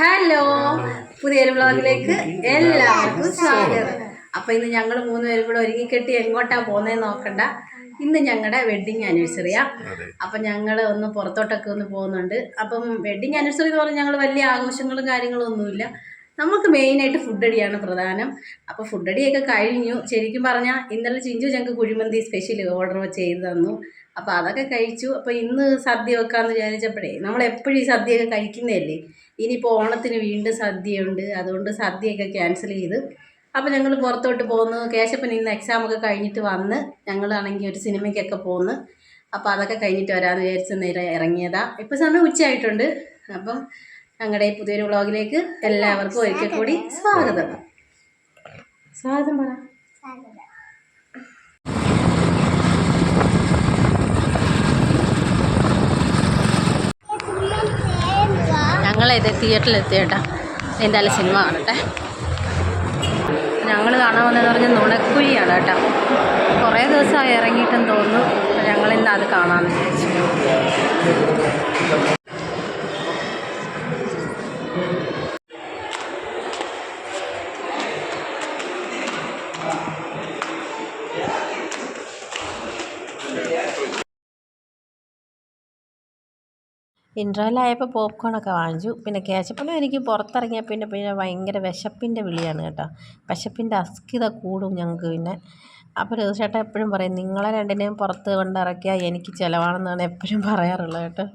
Hello പുതിയൊരു വ്ളോഗിലേക്ക് എല്ലാവർക്കും സ്വാഗതം. അപ്പൊ ഇന്ന് ഞങ്ങൾ മൂന്നുപേരും കൂടെ ഒരുങ്ങി കെട്ടി എങ്ങോട്ടാ പോകുന്നതെന്ന് നോക്കണ്ട. ഇന്ന് ഞങ്ങളുടെ വെഡിങ് ആനിവേഴ്സറിയാ അപ്പൊ ഞങ്ങൾ ഒന്ന് പുറത്തോട്ടൊക്കെ ഒന്ന് പോകുന്നുണ്ട്. അപ്പം വെഡിങ് ആനിവേഴ്സറി എന്ന് പറഞ്ഞാൽ ഞങ്ങൾ വലിയ ആഘോഷങ്ങളും കാര്യങ്ങളും ഒന്നുമില്ല നമുക്ക് മെയിനായിട്ട് ഫുഡ് അടിയാണ് പ്രധാനം. അപ്പോൾ ഫുഡ് അടിയൊക്കെ കഴിഞ്ഞു. ശരിക്കും പറഞ്ഞാൽ ഇന്നലെ ചിഞ്ചു ഞങ്ങൾക്ക് കുഴിമന്തി സ്പെഷ്യൽ ഓർഡർ ചെയ്ത് തന്നു. അപ്പോൾ അതൊക്കെ കഴിച്ചു. അപ്പോൾ ഇന്ന് സദ്യ വെക്കാമെന്ന് വിചാരിച്ചപ്പോഴേ നമ്മൾ എപ്പോഴും ഈ സദ്യയൊക്കെ കഴിക്കുന്നതല്ലേ? ഇനിയിപ്പോൾ ഓണത്തിന് വീണ്ടും സദ്യയുണ്ട്. അതുകൊണ്ട് സദ്യയൊക്കെ ക്യാൻസൽ ചെയ്ത്. അപ്പോൾ ഞങ്ങൾ പുറത്തോട്ട് പോകുന്നു കേശപ്പൻ ഇന്ന് എക്സാമൊക്കെ കഴിഞ്ഞിട്ട് വന്ന് ഞങ്ങളാണെങ്കിൽ ഒരു സിനിമയ്ക്കൊക്കെ പോകുന്നു അപ്പോൾ അതൊക്കെ കഴിഞ്ഞിട്ട് വരാമെന്ന് വിചാരിച്ച് നേരെ ഇറങ്ങിയതാണ് ഇപ്പോൾ സമയം ഉച്ചയായിട്ടുണ്ട്. അപ്പം ഞങ്ങളുടെ പുതിയൊരു വ്ളോഗിലേക്ക് എല്ലാവർക്കും ഒരിക്കൽ കൂടി സ്വാഗതം. സ്വാഗതം പറ. ഞങ്ങളിത് തിയേറ്ററിൽ എത്തിയേട്ടാ എന്തായാലും സിനിമ കാണട്ടെ. ഞങ്ങൾ കാണാൻ വന്നതെന്ന് പറഞ്ഞാൽ നുണക്കുഴിയാണ് കേട്ടോ കുറേ ദിവസമായി ഇറങ്ങിയിട്ടെന്ന് തോന്നുന്നു. ഞങ്ങളിന്ന് അത് കാണാമെന്ന് വിചാരിച്ചു. ഇൻട്രോയിലായപ്പോൾ പോപ്കോണൊക്കെ വാങ്ങിച്ചു. പിന്നെ കേശപ്പനും എനിക്ക് പുറത്തിറങ്ങിയ പിന്നെ പിന്നെ ഭയങ്കര വിശപ്പിന്റെ വിളിയാണ് കേട്ടോ. വിശപ്പിന്റെ അസ്കിത കൂടും ഞങ്ങൾക്ക് പിന്നെ. അപ്പോൾ രഘുചേട്ടൻ എപ്പോഴും പറയും നിങ്ങളെ രണ്ടിനെയും പുറത്ത് കൊണ്ടിറക്കിയാൽ എനിക്ക് ചിലവാണെന്നാണ് എപ്പോഴും പറയാറുള്ളത് കേട്ടോ.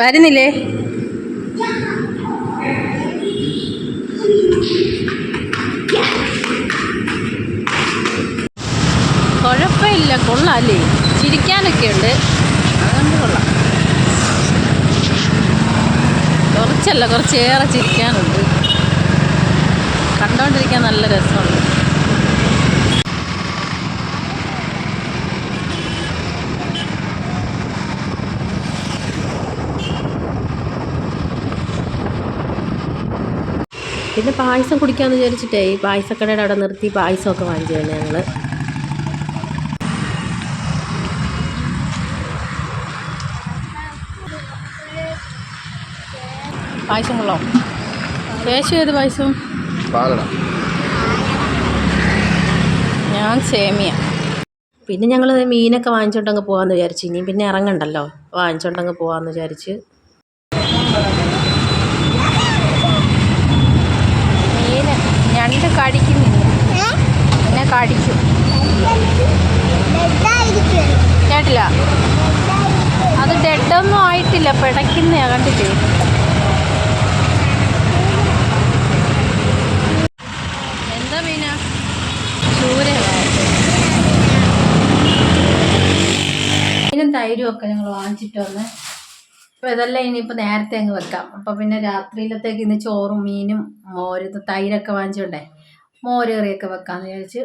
വരുന്നില്ലേ? കുഴപ്പമില്ല കൊള്ളാമല്ലേ ചിരിക്കാനൊക്കെ ഉണ്ട്. അതുകൊണ്ട് കൊള്ളാം. കുറച്ചല്ല കുറച്ചേറെ ചിരിക്കാനുണ്ട്. കണ്ടോണ്ടിരിക്കാൻ നല്ല രസമുണ്ട്. പിന്നെ പായസം കുടിക്കാമെന്ന് വിചാരിച്ചിട്ടേ ഈ പായസക്കടയുടെ അവിടെ നിർത്തി പായസമൊക്കെ വാങ്ങിച്ചു തന്നെ ഞങ്ങൾ പായസം കൊള്ളോ. ശേഷം ഏത് പായസം? പാലട. ഞാൻ സേമിയ. പിന്നെ ഞങ്ങൾ മീനൊക്കെ വാങ്ങിച്ചോണ്ടങ്ങ് പോകാമെന്ന് വിചാരിച്ചു. ഇനി പിന്നെ ഇറങ്ങണ്ടല്ലോ. വാങ്ങിച്ചോണ്ടങ്ങ് പോകാമെന്ന് വിചാരിച്ച്. മീന് ഞണ്ട് കടിക്കുന്നില്ല. പിന്നെ കടിക്കും. കേട്ടില്ല. അത് ഡെഡൊന്നും ആയിട്ടില്ല. പിടയ്ക്കുന്നേ കണ്ടില്ലേ എന്താ മീനാ ചൂരയോ മീനും തൈരും ഒക്കെ ഞങ്ങൾ വാങ്ങിച്ചിട്ട് വന്ന്. അപ്പോൾ ഇതെല്ലാം ഇനിയിപ്പോൾ നേരത്തെ അങ്ങ് വെക്കാം. അപ്പോൾ പിന്നെ രാത്രിയിലത്തേക്ക് ഇന്ന് ചോറും മീനും മോര് തൈരൊക്കെ വാങ്ങിച്ചോണ്ടേ മോര് കറിയൊക്കെ വെക്കാമെന്ന് വിചാരിച്ച്.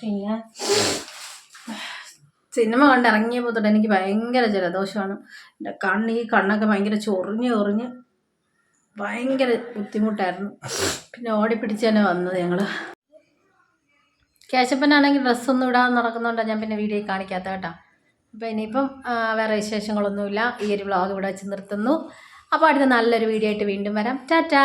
പിന്നെ സിനിമ കണ്ട് ഇറങ്ങിയപ്പോൾ തൊട്ട് എനിക്ക് ഭയങ്കര ജലദോഷമാണ്. എന്റെ കണ്ണ് ഈ കണ്ണൊക്കെ ഭയങ്കര ചൊറിഞ്ഞ് ചൊറിഞ്ഞ് ഭയങ്കര ബുദ്ധിമുട്ടായിരുന്നു. പിന്നെ ഓടിപ്പിടിച്ച് തന്നെ വന്നത് ഞങ്ങൾ കേശപ്പനാണെങ്കിൽ ഡ്രസ്സൊന്നും ഇടാൻ നടക്കുന്നുണ്ടാണ് ഞാൻ പിന്നെ വീഡിയോ കാണിക്കാത്ത കേട്ടോ. അപ്പോൾ ഇനിയിപ്പം വേറെ വിശേഷങ്ങളൊന്നുമില്ല. ഈ ഒരു വ്ളോഗ് ഇവിടെ വെച്ച് നിർത്തുന്നു. അപ്പോൾ അടുത്ത നല്ലൊരു വീഡിയോ ആയിട്ട് വീണ്ടും വരാം. ടാറ്റാ.